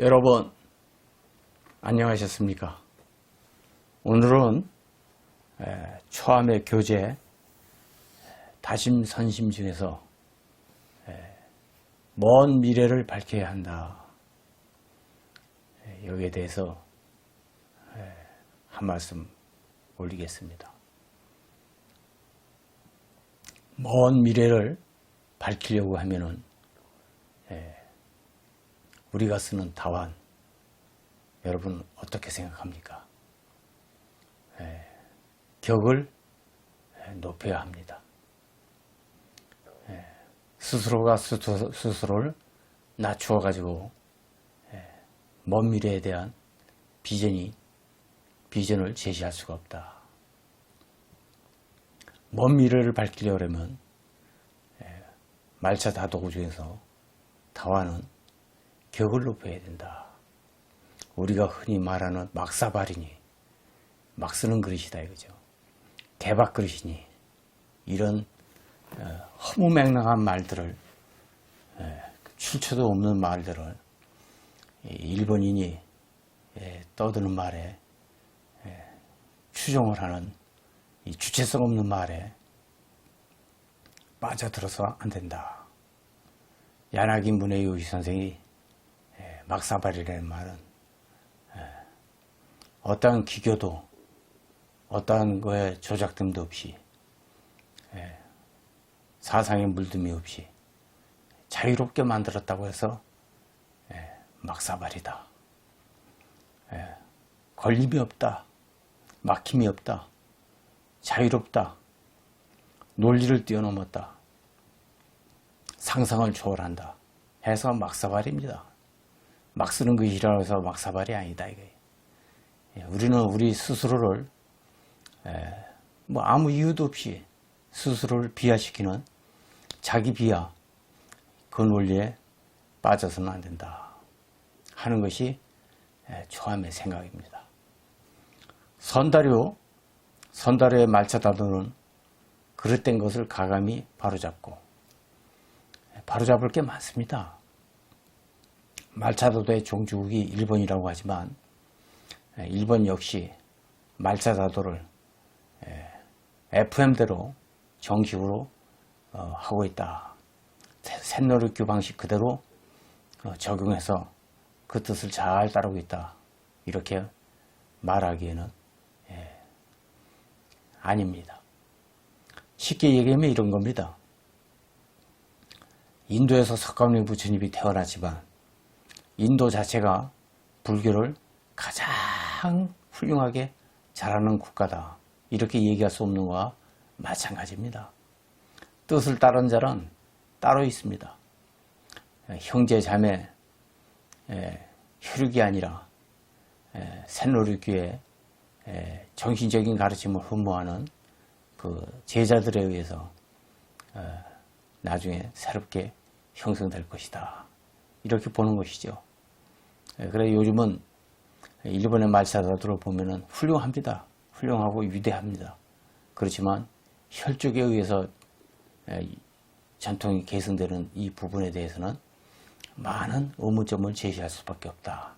여러분, 안녕하셨습니까? 오늘은 에, 초암의 교재 다심선심 중에서 에, 먼 미래를 밝혀야 한다. 에, 여기에 대해서 에, 한 말씀 올리겠습니다. 먼 미래를 밝히려고 하면은 에, 우리가 쓰는 답안 여러분 어떻게 생각합니까? 에, 격을 에, 높여야 합니다. 에, 스스로가 스스로, 스스로를 낮추어 가지고 먼 미래에 대한 비전이 비전을 제시할 수가 없다. 먼 미래를 밝히려면 말차 다도구 중에서 다화는 격을 높여야 된다. 우리가 흔히 말하는 막사발이니 막 쓰는 그릇이다 이거죠. 대박 그릇이니 이런 어, 허무맹랑한 말들을 에, 출처도 없는 말들을 이 일본인이 에, 떠드는 말에 에, 추종을 하는 이 주체성 없는 말에 빠져들어서 안 된다. 야나기 문해요시 선생이 에, 막사발이라는 말은 에, 어떠한 기교도 어떠한 거에 조작됨도 없이 에, 사상에 물듦이 없이 자유롭게 만들었다고 해서 에, 막사발이다. 에, 걸림이 없다. 막힘이 없다. 자유롭다. 논리를 뛰어넘었다. 상상을 초월한다. 해서 막사발입니다. 막 쓰는 것이라고 해서 막사발이 아니다. 이게. 예, 우리는 우리 스스로를 에, 뭐 아무 이유도 없이 스스로를 비하시키는 자기 비하 그 논리에 빠져서는 안 된다 하는 것이 에, 초함의 생각입니다. 선다료 선다료의 말차 다도는 그릇된 것을 가감히 바로잡고 바로잡을 게 많습니다. 말차도도의 종주국이 일본이라고 하지만 일본 역시 말차다도를 FM대로 정식으로 어, 하고 있다. 샌노르큐 방식 그대로 어, 적용해서 그 뜻을 잘 따르고 있다. 이렇게 말하기에는 아닙니다. 쉽게 얘기하면 이런 겁니다. 인도에서 석가모니 부처님이 태어났지만 인도 자체가 불교를 가장 훌륭하게 잘하는 국가다. 이렇게 얘기할 수 없는 것과 마찬가지입니다. 뜻을 따른 자는 따로 있습니다. 형제 자매 혈육이 아니라 샌로르교의 정신적인 가르침을 흠모하는 그 제자들에 의해서 어, 나중에 새롭게 형성될 것이다. 이렇게 보는 것이죠. 그래 요즘은 일본의 말사다들을 보면은 훌륭합니다. 훌륭하고 위대합니다. 그렇지만 혈족에 의해서 전통이 계승되는 이 부분에 대해서는 많은 의문점을 제시할 수밖에 없다.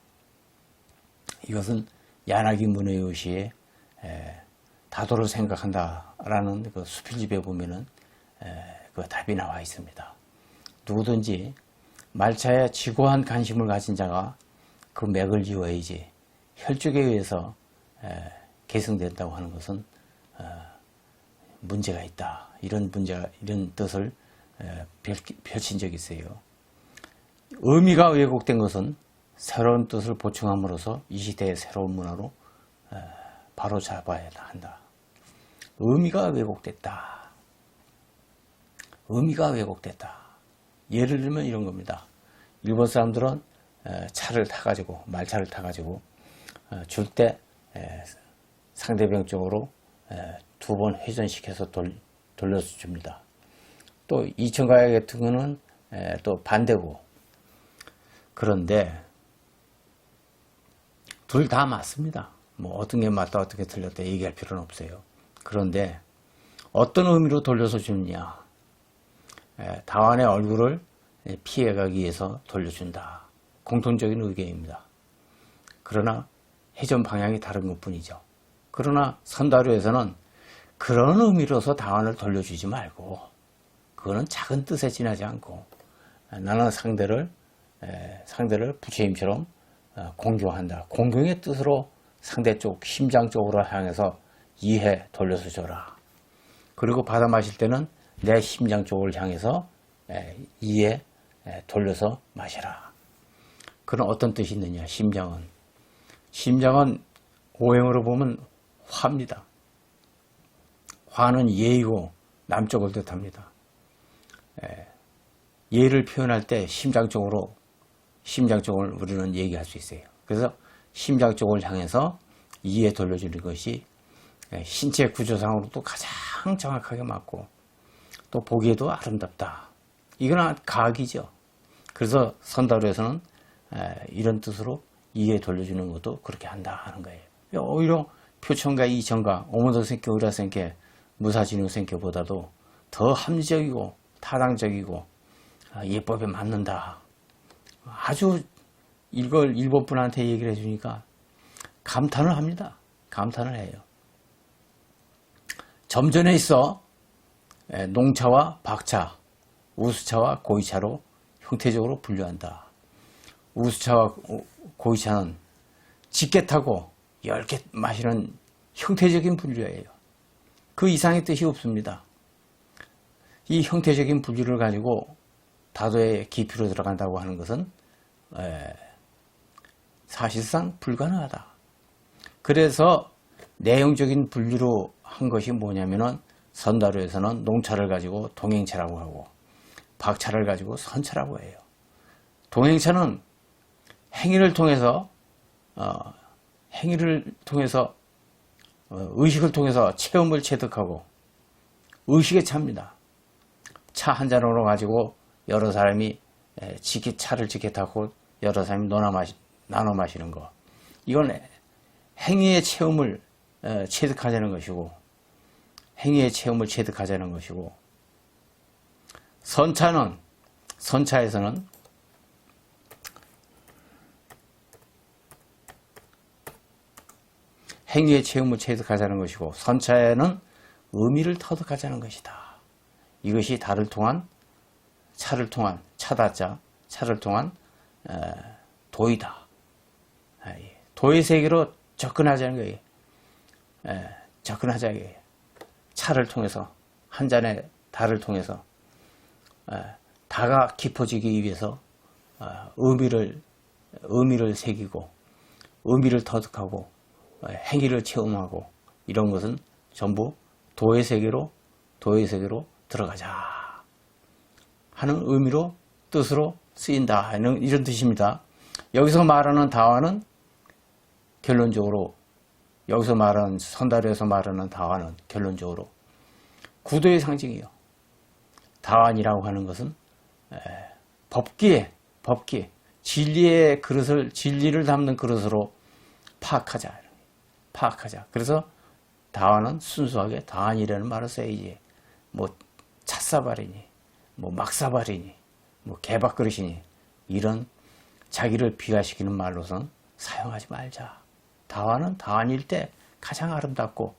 이것은 야나기 문의요시의 다도를 생각한다라는 그 수필집에 보면은 그 답이 나와 있습니다. 누구든지 말차에 지고한 관심을 가진 자가 그 맥을 이어야지 혈족에 의해서 계승된다고 하는 것은 어, 문제가 있다. 이런 문제가 이런 뜻을 펼친 적이 있어요. 의미가 왜곡된 것은 새로운 뜻을 보충함으로써 이 시대의 새로운 문화로 바로 잡아야 한다. 의미가 왜곡됐다. 의미가 왜곡됐다. 예를 들면 이런 겁니다. 일본 사람들은 차를 타가지고 말차를 타가지고 어, 줄때 상대방 쪽으로 두 번 회전시켜서 돌, 돌려서 줍니다. 또 이천가야 같은 거는 또 반대고 그런데 둘 다 맞습니다. 뭐 어떤 게 맞다 어떻게 틀렸다 얘기할 필요는 없어요. 그런데 어떤 의미로 돌려서 주느냐 다완의 얼굴을 피해가기 위해서 돌려준다. 공통적인 의견입니다. 그러나 해전 방향이 다른 것 뿐이죠. 그러나 선다루에서는 그런 의미로서 당안을 돌려주지 말고 그거는 작은 뜻에 지나지 않고 나는 상대를 에, 상대를 부처님처럼 어, 공경한다. 공경의 뜻으로 상대 쪽 심장 쪽으로 향해서 이해 돌려서 줘라. 그리고 받아 마실 때는 내 심장 쪽을 향해서 에, 이해 에, 돌려서 마셔라. 그런 어떤 뜻이 있느냐? 심장은 심장은 오행으로 보면 화입니다. 화는 예이고 남쪽을 뜻합니다. 에, 예를 표현할 때 심장 쪽으로 심장 쪽을 우리는 얘기할 수 있어요. 그래서 심장 쪽을 향해서 이에 돌려주는 것이 에, 신체 구조상으로도 가장 정확하게 맞고 또 보기에도 아름답다. 이건 가학이죠. 그래서 선다루에서는 에, 이런 뜻으로 이에 돌려주는 것도 그렇게 한다 하는 거예요. 오히려 표천과 이천과 오모도 생겨 우라 생겨 무사진우 생겨보다도 더 합리적이고 타당적이고 아, 예법에 맞는다. 아주 이걸 일본 분한테 얘기를 해주니까 감탄을 합니다. 감탄을 해요. 점전에 있어 에, 농차와 박차, 우수차와 고이차로 형태적으로 분류한다. 우수차와 고- 고이차는 짙게 타고 얇게 마시는 형태적인 분류예요. 그 이상의 뜻이 없습니다. 이 형태적인 분류를 가지고 다도의 깊이로 들어간다고 하는 것은 에, 사실상 불가능하다. 그래서 내용적인 분류로 한 것이 뭐냐면은 선다루에서는 농차를 가지고 동행차라고 하고 박차를 가지고 선차라고 해요. 동행차는 행위를 통해서 어, 행위를 통해서 어, 의식을 통해서 체험을 체득하고 의식의 차입니다. 차 한 잔으로 가지고 여러 사람이 에, 지게 차를 지게 타고 여러 사람이 나눠 마시, 나눠 마시는 거. 이건 행위의 체험을 에, 체득하자는 것이고 행위의 체험을 체득하자는 것이고 선차는 선차에서는 행위의 체험을 체득하자는 것이고 선차에는 의미를 터득하자는 것이다. 이것이 달을 통한 차를 통한 차다자 차를 통한 에, 도이다. 아, 예. 도의 세계로 접근하자는 거예요. 에, 접근하자는 거예요. 차를 통해서 한 잔의 달을 통해서 에, 다가 깊어지기 위해서 어, 의미를 의미를 새기고 의미를 터득하고 어, 행위를 체험하고 이런 것은 전부 도의 세계로 도의 세계로 들어가자 하는 의미로 뜻으로 쓰인다 하는 이런 뜻입니다. 여기서 말하는 다화는 결론적으로 여기서 말하는 선달에서 말하는 다화는 결론적으로 구도의 상징이요. 다완이라고 하는 것은 에, 법기에 법기 진리의 그릇을 진리를 담는 그릇으로 파악하자 파악하자. 그래서 다완은 순수하게 다완이라는 말을 써야지. 뭐 찻사발이니, 뭐 막사발이니, 뭐 개밥그릇이니 이런 자기를 비하시키는 말로선 사용하지 말자. 다완은 다완일 때 가장 아름답고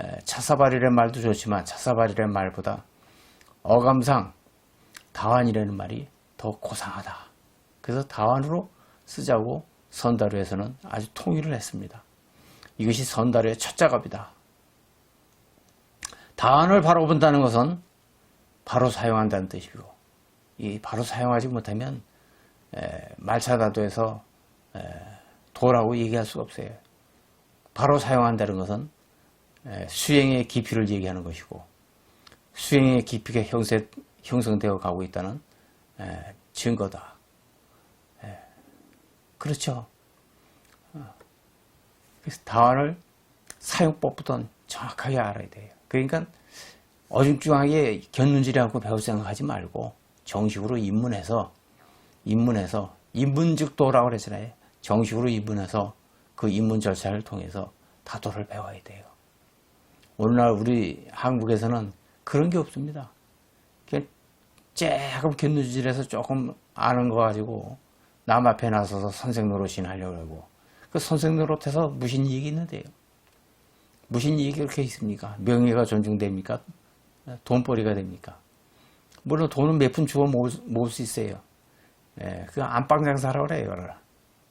에, 찻사발이라는 말도 좋지만 찻사발이라는 말보다 어감상 다완이라는 말이 더 고상하다. 그래서 다완으로 쓰자고 선다루에서는 아주 통일을 했습니다. 이것이 선다루의 첫 작업이다. 다완을 바로 본다는 것은 바로 사용한다는 뜻이고, 이 바로 사용하지 못하면 에, 말차다도에서 에, 도라고 얘기할 수가 없어요. 바로 사용한다는 것은 에, 수행의 깊이를 얘기하는 것이고, 수행의 깊이가 형세, 형성되어 가고 있다는 에, 증거다. 에, 그렇죠. 어. 그래서 다완을 사용법부터 정확하게 알아야 돼요. 그러니까 어중중하게 견눈질하고 배울 생각하지 말고 정식으로 입문해서 입문해서 입문즉 도라고 그랬잖아요. 정식으로 입문해서 그 입문 절차를 통해서 다도를 배워야 돼요. 오늘날 우리 한국에서는 그런 게 없습니다. 조금 견눈질해서 조금 아는 거 가지고 남 앞에 나서서 선생 노릇이나 하려고 하고 그 선생 노릇해서 무슨 이익이 있는데요? 무슨 이익이 그렇게 있습니까? 명예가 존중됩니까? 돈벌이가 됩니까? 물론 돈은 몇 푼 주워 모을, 수- 모을 수 있어요. 예, 그 안방 장사라고 그래요.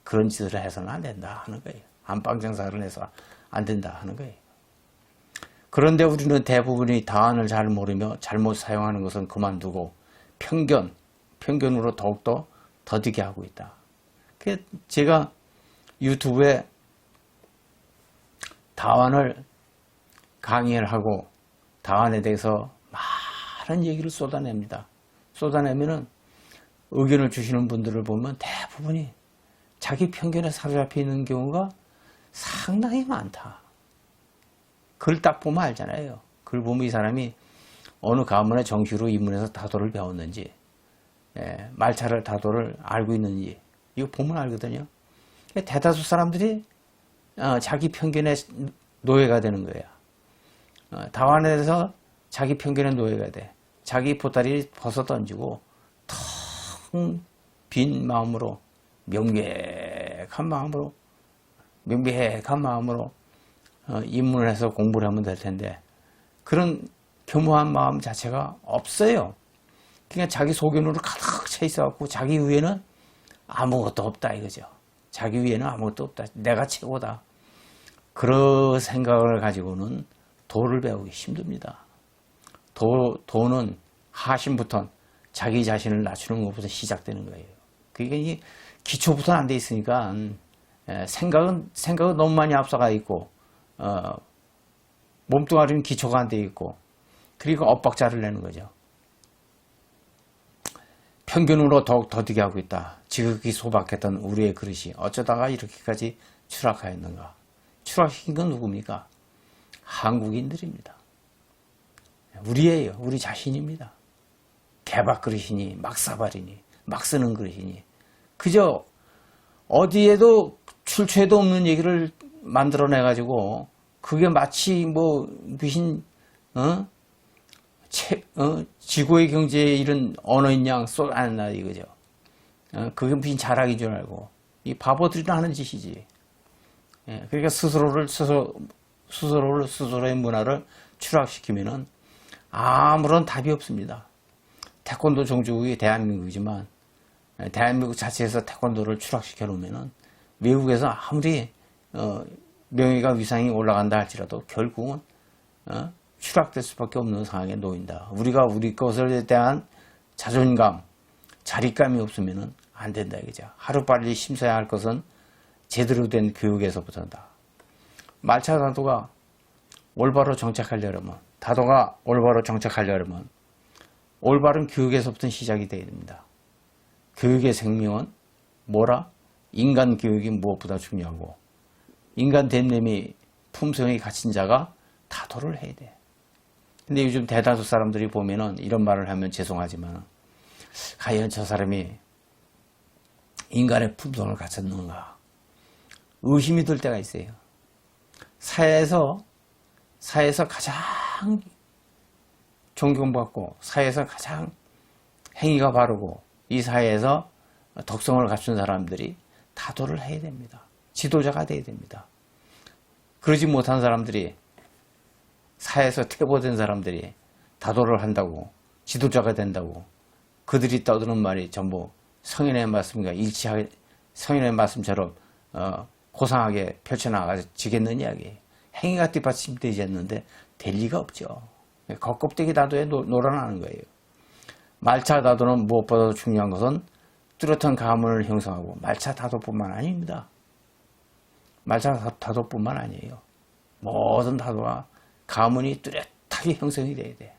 그런 짓을 해서는 안 된다 하는 거예요. 안방 장사를 해서 안 된다 하는 거예요. 그런데 우리는 대부분이 다안을 잘 모르며 잘못 사용하는 것은 그만두고 편견, 편견으로 더욱더 더디게 하고 있다. 그 제가 유튜브에 다완을 강의를 하고 다완에 대해서 많은 얘기를 쏟아냅니다. 쏟아내면은 의견을 주시는 분들을 보면 대부분이 자기 편견에 사로잡혀 있는 경우가 상당히 많다. 글 딱 보면 알잖아요. 글 보면 이 사람이 어느 가문의 정시로 입문해서 다도를 배웠는지, 예, 말차를 다도를 알고 있는지, 이거 보면 알거든요. 대다수 사람들이 어, 자기 편견의 노예가 되는 거예요. 어, 다원에서 자기 편견의 노예가 돼. 자기 보따리 벗어 던지고 텅 빈 마음으로 명백한 마음으로 명백한 마음으로 어, 입문을 해서 공부를 하면 될 텐데 그런 겸허한 마음 자체가 없어요. 그냥 자기 소견으로 가득 차 있어갖고 자기 위에는 아무것도 없다 이거죠. 자기 위에는 아무것도 없다. 내가 최고다. 그런 생각을 가지고는 도를 배우기 힘듭니다. 도, 도는 하심부터 자기 자신을 낮추는 것부터 시작되는 거예요. 그게 이 기초부터 안 돼 있으니까 에, 생각은 생각은 너무 많이 앞서가 있고 어, 몸뚱아리는 기초가 안 돼 있고 그리고 엇박자를 내는 거죠. 편견으로 더욱 더디게 하고 있다. 지극히 소박했던 우리의 그릇이 어쩌다가 이렇게까지 추락하였는가? 추락시킨 건 누굽니까? 한국인들입니다. 우리예요. 우리 자신입니다. 개박 그릇이니 막사발이니 막 쓰는 그릇이니 그저 어디에도 출처에도 없는 얘기를 만들어내 가지고 그게 마치 뭐 무슨 어? 채, 어? 지구의 경제에 이런 언어인 양 쏟아낸다 이거죠. 어? 그게 무슨 자랑인 줄 알고 이 바보들이 하는 짓이지. 예, 그러니까 스스로를 스스로 스스로를 스스로의 문화를 추락시키면은 아무런 답이 없습니다. 태권도 종주국이 대한민국이지만 예, 대한민국 자체에서 태권도를 추락시켜 놓으면은 외국에서 아무리 어, 명예가 위상이 올라간다 할지라도 결국은 어, 추락될 수밖에 없는 상황에 놓인다. 우리가 우리 것에 대한 자존감, 자립감이 없으면은 안 된다 이거죠. 하루빨리 심사해야 할 것은 제대로 된 교육에서부터다. 말차 다도가 올바로 정착하려면, 다도가 올바로 정착하려면 올바른 교육에서부터 시작이 되어야 됩니다. 교육의 생명은 뭐라? 인간 교육이 무엇보다 중요하고 인간 됨됨이 품성이 갖춘 자가 다도를 해야 돼. 근데 요즘 대다수 사람들이 보면은 이런 말을 하면 죄송하지만 과연 저 사람이 인간의 품성을 갖췄는가 의심이 들 때가 있어요. 사회에서 사회에서 가장 존경받고 사회에서 가장 행위가 바르고 이 사회에서 덕성을 갖춘 사람들이 다도를 해야 됩니다. 지도자가 돼야 됩니다. 그러지 못한 사람들이 사회에서 퇴보된 사람들이 다도를 한다고 지도자가 된다고 그들이 떠드는 말이 전부 성인의 말씀과 일치하게 성인의 말씀처럼 어, 고상하게 펼쳐나가지겠느냐 이게 행위가 뒷받침되지 않는데 될 리가 없죠. 겉껍데기 다도에 노- 놀아나는 거예요. 말차 다도는 무엇보다도 중요한 것은 뚜렷한 가문을 형성하고 말차 다도뿐만 아닙니다. 말차 다- 다도뿐만 아니에요. 모든 다도가 가문이 뚜렷하게 형성이 돼야 돼.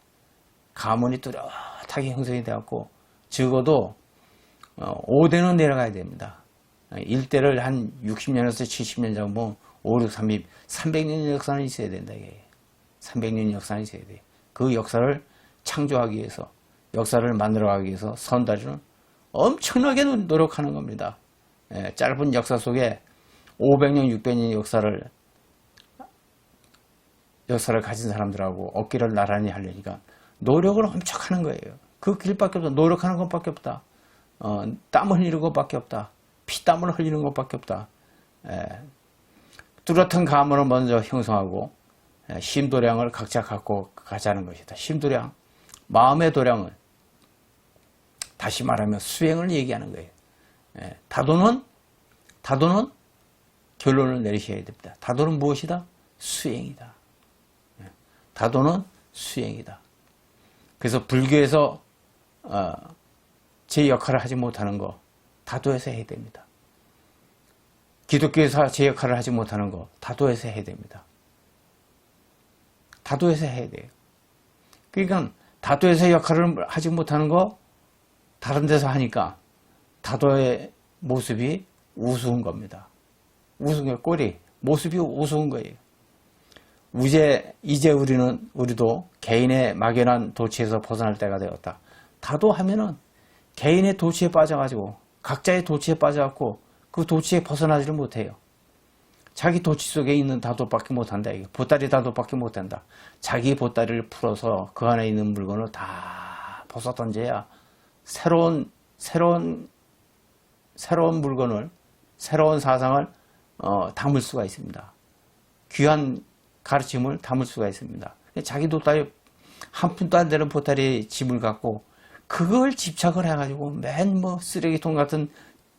가문이 뚜렷하게 형성이 되었고 적어도 어, 5대는 내려가야 됩니다. 1대를 한 60년에서 70년 정도 5, 6, 3, 2, 300년 역사는 있어야 된다. 이게. 300년 역사는 있어야 돼. 그 역사를 창조하기 위해서 역사를 만들어가기 위해서 선다리는 엄청나게 노력하는 겁니다. 예, 짧은 역사 속에 500년, 600년 역사를 역사를 가진 사람들하고 어깨를 나란히 하려니까 노력을 엄청 하는 거예요. 그 길밖에 없다. 노력하는 것밖에 없다. 어, 땀 흘리는 것밖에 없다. 피땀을 흘리는 것밖에 없다. 예. 뚜렷한 감을 먼저 형성하고 예, 심도량을 각자 갖고 가자는 것이다. 심도량, 마음의 도량을 다시 말하면 수행을 얘기하는 거예요. 예, 다도는 다도는 결론을 내리셔야 됩니다. 다도는 무엇이다? 수행이다. 예, 다도는 수행이다. 그래서 불교에서 어, 제 역할을 하지 못하는 거 다도에서 해야 됩니다. 기독교에서 제 역할을 하지 못하는 거 다도에서 해야 됩니다. 다도에서 해야 돼요. 그러니까 다도에서 역할을 하지 못하는 거 다른 데서 하니까 다도의 모습이 우스운 겁니다. 우스운 거 꼴이 모습이 우스운 거예요. 이제 이제 우리는 우리도 개인의 막연한 도취에서 벗어날 때가 되었다. 다도하면은 개인의 도취에 빠져가지고 각자의 도취에 빠져갖고 그 도취에 벗어나지를 못해요. 자기 도취 속에 있는 다도밖에 못한다. 이게 보따리 다도밖에 못한다. 자기 보따리를 풀어서 그 안에 있는 물건을 다 벗어 던져야 새로운 새로운 새로운 물건을 새로운 사상을 어, 담을 수가 있습니다. 귀한 가르침을 담을 수가 있습니다. 자기 보따리 한 푼도 안 되는 보따리 짐을 갖고 그걸 집착을 해가지고 맨 뭐 쓰레기통 같은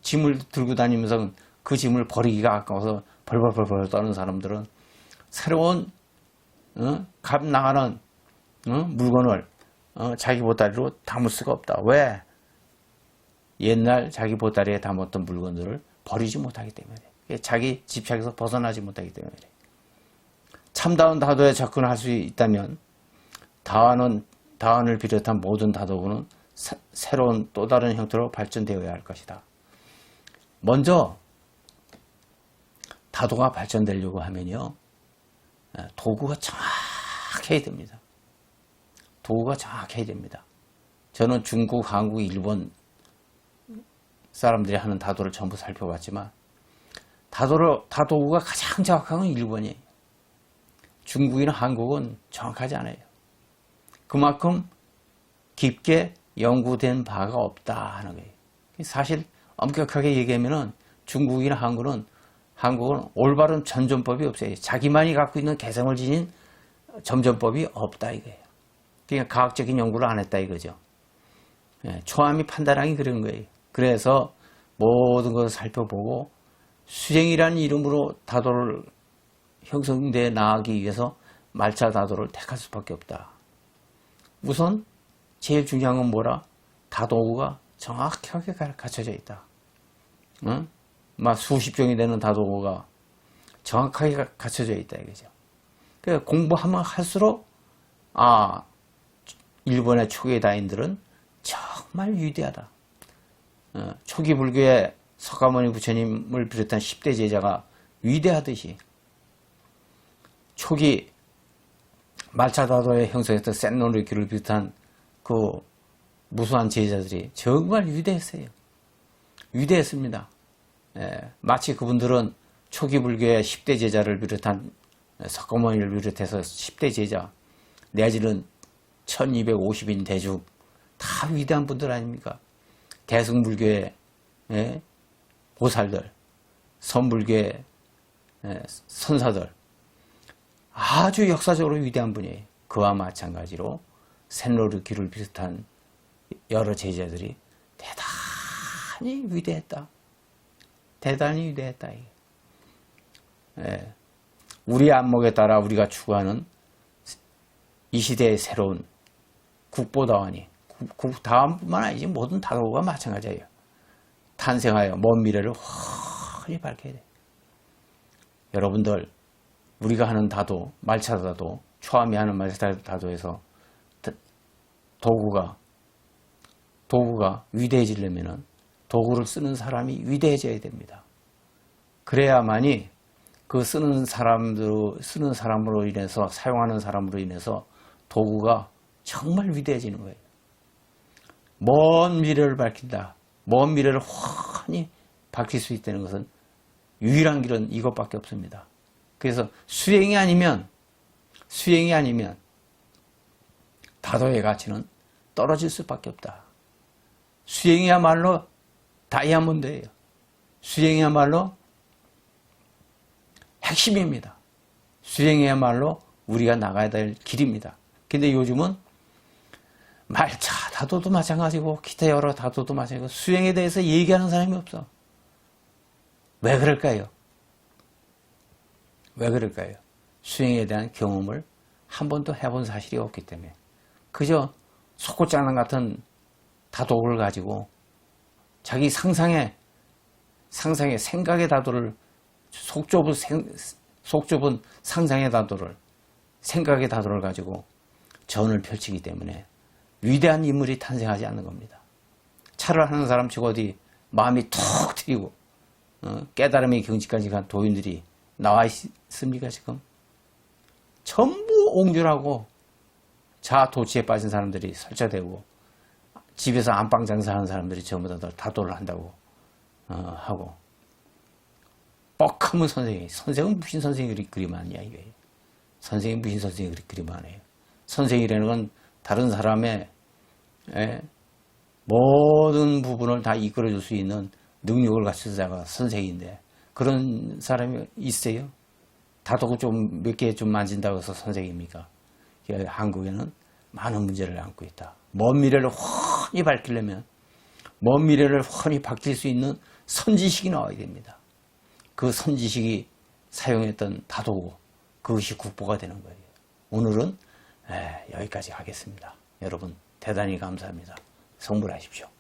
짐을 들고 다니면서 그 짐을 버리기가 아까워서 벌벌벌벌 떠는 사람들은 새로운 어? 값 나가는 어? 물건을 어? 자기 보따리로 담을 수가 없다. 왜? 옛날 자기 보따리에 담았던 물건들을 버리지 못하기 때문에 자기 집착에서 벗어나지 못하기 때문에 참다운 다도에 접근할 수 있다면 다원은 다원을 비롯한 모든 다도구는 사, 새로운 또 다른 형태로 발전되어야 할 것이다. 먼저 다도가 발전되려고 하면요 도구가 정확해야 됩니다. 도구가 정확해야 됩니다. 저는 중국, 한국, 일본 사람들이 하는 다도를 전부 살펴봤지만 다도를 다도구가 가장 정확한 건 일본이에요. 중국이나 한국은 정확하지 않아요. 그만큼 깊게 연구된 바가 없다 하는 거예요. 사실 엄격하게 얘기하면은 중국이나 한국은 한국은 올바른 전전법이 없어요. 자기만이 갖고 있는 개성을 지닌 점전법이 없다 이거예요. 그러니까 과학적인 연구를 안 했다 이거죠. 예, 초함이 판단하기 그런 거예요. 그래서 모든 것을 살펴보고 수행이라는 이름으로 다도를 형성돼 나가기 위해서 말차 다도를 택할 수밖에 없다. 우선 제일 중요한 건 뭐라? 다도구가 정확하게 갖춰져 있다. 응? 막 수십 종이 되는 다도구가 정확하게 갖춰져 있다 이거죠. 그 공부하면 할수록 아 일본의 초기 다인들은 정말 위대하다. 어, 초기 불교의 석가모니 부처님을 비롯한 10대 제자가 위대하듯이 초기 말차다도에 형성했던 센노르기를 비롯한 그 무수한 제자들이 정말 위대했어요. 위대했습니다. 예, 마치 그분들은 초기 불교의 10대 제자를 비롯한 석가모니를 비롯해서 10대 제자 내지는 1250인 대중 다 위대한 분들 아닙니까? 대승불교의 예, 보살들, 선불교의 예, 선사들 아주 역사적으로 위대한 분이에요. 그와 마찬가지로 샌로르기를 비슷한 여러 제자들이 대단히 위대했다. 대단히 위대했다. 예. 우리 안목에 따라 우리가 추구하는 이 시대의 새로운 국보다원이 국, 다음뿐만 아니지 모든 다도가 마찬가지예요. 탄생하여 먼 미래를 훤히 밝혀야 돼. 여러분들 우리가 하는 다도, 말차다도, 초함이 하는 말차다도에서 도구가 도구가 위대해지려면 도구를 쓰는 사람이 위대해져야 됩니다. 그래야만이 그 쓰는 사람들 쓰는 사람으로 인해서 사용하는 사람으로 인해서 도구가 정말 위대해지는 거예요. 먼 미래를 밝힌다. 먼 미래를 훤히 밝힐 수 있다는 것은 유일한 길은 이것밖에 없습니다. 그래서 수행이 아니면 수행이 아니면 다도의 가치는 떨어질 수밖에 없다. 수행이야말로 다이아몬드예요. 수행이야말로 핵심입니다. 수행이야말로 우리가 나가야 될 길입니다. 근데 요즘은 말차 다도도 마찬가지고 기타 여러 다도도 마찬가지고 수행에 대해서 얘기하는 사람이 없어. 왜 그럴까요? 왜 그럴까요? 수행에 대한 경험을 한 번도 해본 사실이 없기 때문에 그저 속고장난 같은 다독을 가지고 자기 상상의 상상의 생각의 다도를 속 좁은 생- 속 좁은 상상의 다도를 생각의 다도를 가지고 전을 펼치기 때문에 위대한 인물이 탄생하지 않는 겁니다. 차를 하는 사람 치고 어디 마음이 툭 트이고 어, 깨달음의 경지까지 간 도인들이 나와 있습니까 지금? 전부 옹졸하고 자도취에 빠진 사람들이 설치되고 집에서 안방 장사하는 사람들이 전부 다 다도를 한다고 어, 하고. 뻑하면 선생이 선생은 무슨 선생이 그리 그리하냐 이게. 선생이 무슨 선생이 그리 그리하네요. 선생이라는 건 다른 사람의 예, 모든 부분을 다 이끌어줄 수 있는 능력을 갖춘 자가 선생인데 그런 사람이 있어요? 다독을 좀몇 개 좀 만진다고 해서 선생입니까? 예, 한국에는 많은 문제를 안고 있다. 먼 미래를 훤히 밝히려면 먼 미래를 훤히 밝힐 수 있는 선지식이 나와야 됩니다. 그 선지식이 사용했던 다도고 그것이 국보가 되는 거예요. 오늘은 에, 여기까지 하겠습니다. 여러분 대단히 감사합니다. 성불하십시오.